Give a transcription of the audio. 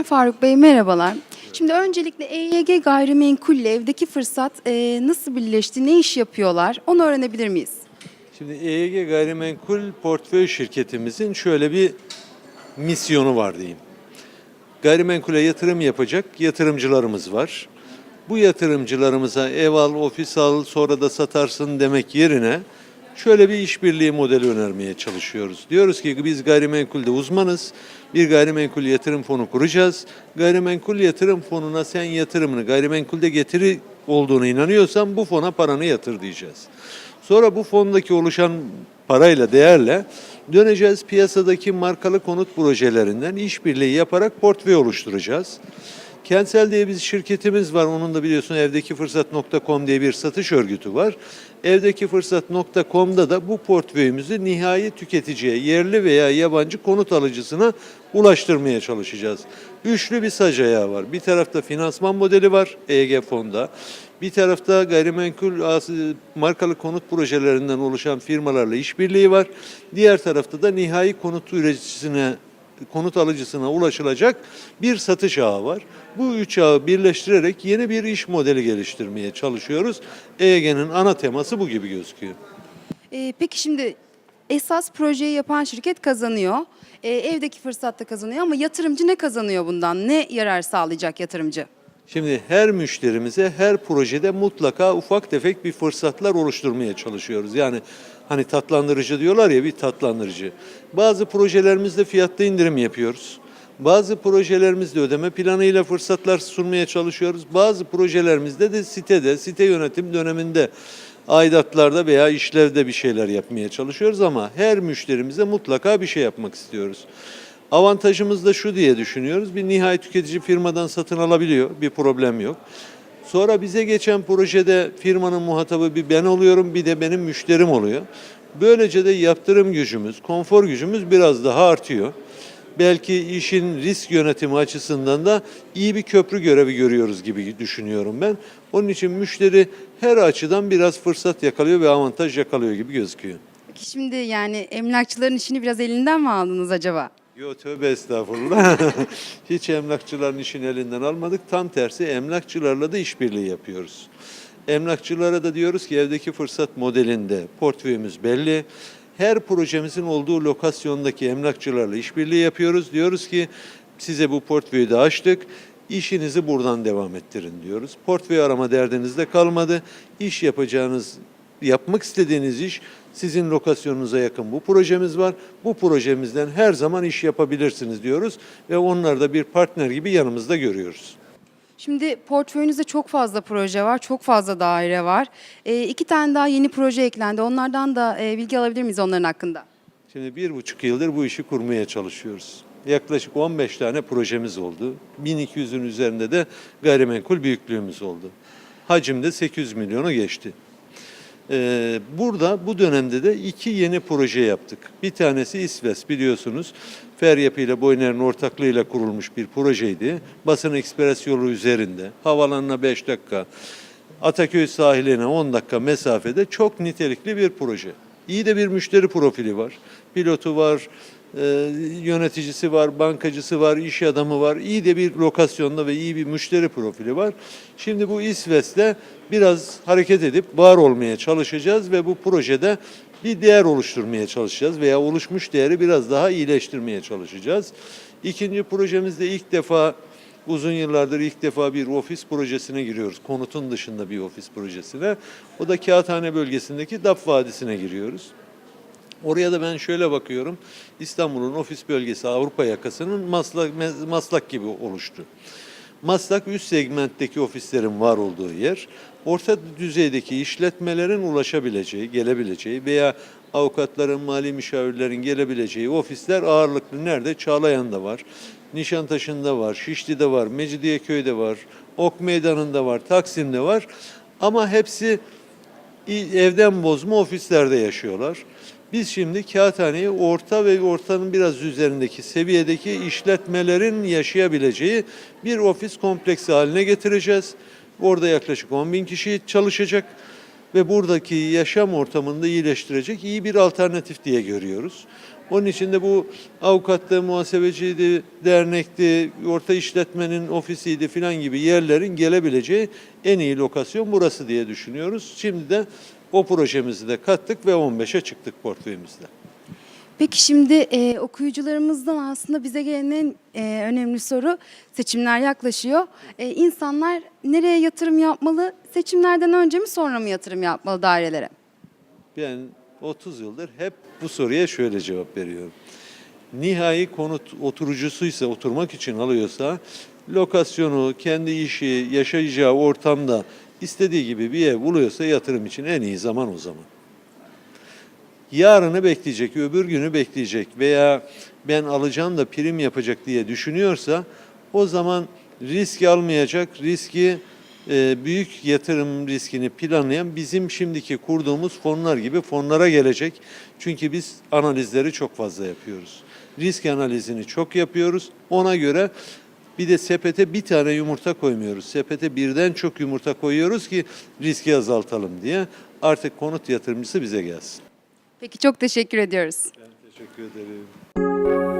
Ömer Faruk Bey merhabalar. Şimdi öncelikle EYG gayrimenkul ile evdeki fırsat e, nasıl birleşti, ne iş yapıyorlar onu öğrenebilir miyiz? Şimdi EYG Gayrimenkul Portföy şirketimizin şöyle bir misyonu var diyeyim. Gayrimenkule yatırım yapacak yatırımcılarımız var. Bu yatırımcılarımıza ev al, ofis al, sonra da satarsın demek yerine şöyle bir işbirliği modeli önermeye çalışıyoruz. Diyoruz ki biz gayrimenkulde uzmanız. Bir gayrimenkul yatırım fonu kuracağız. Gayrimenkul yatırım fonuna sen yatırımını gayrimenkulde getiri olduğuna inanıyorsan bu fona paranı yatır diyeceğiz. Sonra bu fondaki oluşan parayla, değerle döneceğiz piyasadaki markalı konut projelerinden işbirliği yaparak portföy oluşturacağız. Kentsel diye bir şirketimiz var. Onun da biliyorsun evdekifırsat.com diye bir satış örgütü var. Evdekifırsat.com'da da bu portföyümüzü nihai tüketiciye, yerli veya yabancı konut alıcısına ulaştırmaya çalışacağız. Üçlü bir sac ayağı var. Bir tarafta finansman modeli var EG fonda. Bir tarafta gayrimenkul markalı konut projelerinden oluşan firmalarla işbirliği var. Diğer tarafta da nihai konut üreticisine konut alıcısına ulaşılacak bir satış ağı var. Bu üç ağı birleştirerek yeni bir iş modeli geliştirmeye çalışıyoruz. EEG'nin ana teması bu gibi gözüküyor. E, peki şimdi esas projeyi yapan şirket kazanıyor. E, evdeki fırsat da kazanıyor ama yatırımcı ne kazanıyor bundan? Ne yarar sağlayacak yatırımcı? Şimdi her müşterimize her projede mutlaka ufak tefek bir fırsatlar oluşturmaya çalışıyoruz. Yani hani tatlandırıcı diyorlar ya bir tatlandırıcı. Bazı projelerimizde fiyatta indirim yapıyoruz. Bazı projelerimizde ödeme planıyla fırsatlar sunmaya çalışıyoruz. Bazı projelerimizde de sitede, site yönetim döneminde aidatlarda veya işlevde bir şeyler yapmaya çalışıyoruz ama her müşterimize mutlaka bir şey yapmak istiyoruz. Avantajımız da şu diye düşünüyoruz. Bir nihai tüketici firmadan satın alabiliyor. Bir problem yok. Sonra bize geçen projede firmanın muhatabı bir ben oluyorum bir de benim müşterim oluyor. Böylece de yaptırım gücümüz, konfor gücümüz biraz daha artıyor. Belki işin risk yönetimi açısından da iyi bir köprü görevi görüyoruz gibi düşünüyorum ben. Onun için müşteri her açıdan biraz fırsat yakalıyor ve avantaj yakalıyor gibi gözüküyor. Peki şimdi yani emlakçıların işini biraz elinden mi aldınız acaba? Yo tövbe estağfurullah. Hiç emlakçıların işini elinden almadık. Tam tersi emlakçılarla da işbirliği yapıyoruz. Emlakçılara da diyoruz ki evdeki fırsat modelinde portföyümüz belli. Her projemizin olduğu lokasyondaki emlakçılarla işbirliği yapıyoruz. Diyoruz ki size bu portföyü de açtık. İşinizi buradan devam ettirin diyoruz. Portföy arama derdinizde kalmadı. İş yapacağınız yapmak istediğiniz iş sizin lokasyonunuza yakın bu projemiz var. Bu projemizden her zaman iş yapabilirsiniz diyoruz ve onları da bir partner gibi yanımızda görüyoruz. Şimdi portföyünüzde çok fazla proje var, çok fazla daire var. E, iki tane daha yeni proje eklendi. Onlardan da e, bilgi alabilir miyiz onların hakkında? Şimdi bir buçuk yıldır bu işi kurmaya çalışıyoruz. Yaklaşık 15 tane projemiz oldu. 1200'ün üzerinde de gayrimenkul büyüklüğümüz oldu. Hacim de 800 milyonu geçti. Ee, burada bu dönemde de iki yeni proje yaptık. Bir tanesi İsves biliyorsunuz. Feryapı ile Boyner'in ortaklığıyla kurulmuş bir projeydi. Basın ekspres yolu üzerinde. Havalanına 5 dakika. Ataköy sahiline 10 dakika mesafede çok nitelikli bir proje. İyi de bir müşteri profili var. Pilotu var, e, yöneticisi var, bankacısı var, iş adamı var. İyi de bir lokasyonda ve iyi bir müşteri profili var. Şimdi bu İsveç'te biraz hareket edip var olmaya çalışacağız ve bu projede bir değer oluşturmaya çalışacağız veya oluşmuş değeri biraz daha iyileştirmeye çalışacağız. İkinci projemizde ilk defa Uzun yıllardır ilk defa bir ofis projesine giriyoruz. Konutun dışında bir ofis projesine. O da Kağıthane bölgesindeki DAP Vadisi'ne giriyoruz. Oraya da ben şöyle bakıyorum. İstanbul'un ofis bölgesi Avrupa yakasının maslak, maslak gibi oluştu. Maslak üst segmentteki ofislerin var olduğu yer. Orta düzeydeki işletmelerin ulaşabileceği, gelebileceği veya avukatların, mali müşavirlerin gelebileceği ofisler ağırlıklı nerede? Çağlayan'da var. Nişantaşı'nda var, Şişli'de var, Mecidiyeköy'de var, Ok Meydanı'nda var, Taksim'de var. Ama hepsi evden bozma ofislerde yaşıyorlar. Biz şimdi Kağıthane'yi orta ve ortanın biraz üzerindeki seviyedeki işletmelerin yaşayabileceği bir ofis kompleksi haline getireceğiz. Orada yaklaşık 10 bin kişi çalışacak. ve buradaki yaşam ortamını da iyileştirecek iyi bir alternatif diye görüyoruz. Onun için de bu avukattı, muhasebeciydi, dernekti, orta işletmenin ofisiydi filan gibi yerlerin gelebileceği en iyi lokasyon burası diye düşünüyoruz. Şimdi de o projemizi de kattık ve 15'e çıktık portföyümüzde. Peki şimdi e, okuyucularımızdan aslında bize gelen en e, önemli soru seçimler yaklaşıyor. E, insanlar nereye yatırım yapmalı? Seçimlerden önce mi sonra mı yatırım yapmalı dairelere? Ben 30 yıldır hep bu soruya şöyle cevap veriyorum. Nihai konut oturucusuysa, oturmak için alıyorsa, lokasyonu, kendi işi, yaşayacağı ortamda istediği gibi bir ev buluyorsa yatırım için en iyi zaman o zaman. Yarını bekleyecek, öbür günü bekleyecek veya ben alacağım da prim yapacak diye düşünüyorsa o zaman risk almayacak, riski e, büyük yatırım riskini planlayan bizim şimdiki kurduğumuz fonlar gibi fonlara gelecek. Çünkü biz analizleri çok fazla yapıyoruz. Risk analizini çok yapıyoruz. Ona göre bir de sepete bir tane yumurta koymuyoruz. Sepete birden çok yumurta koyuyoruz ki riski azaltalım diye. Artık konut yatırımcısı bize gelsin. Peki çok teşekkür ediyoruz. Ben teşekkür ederim.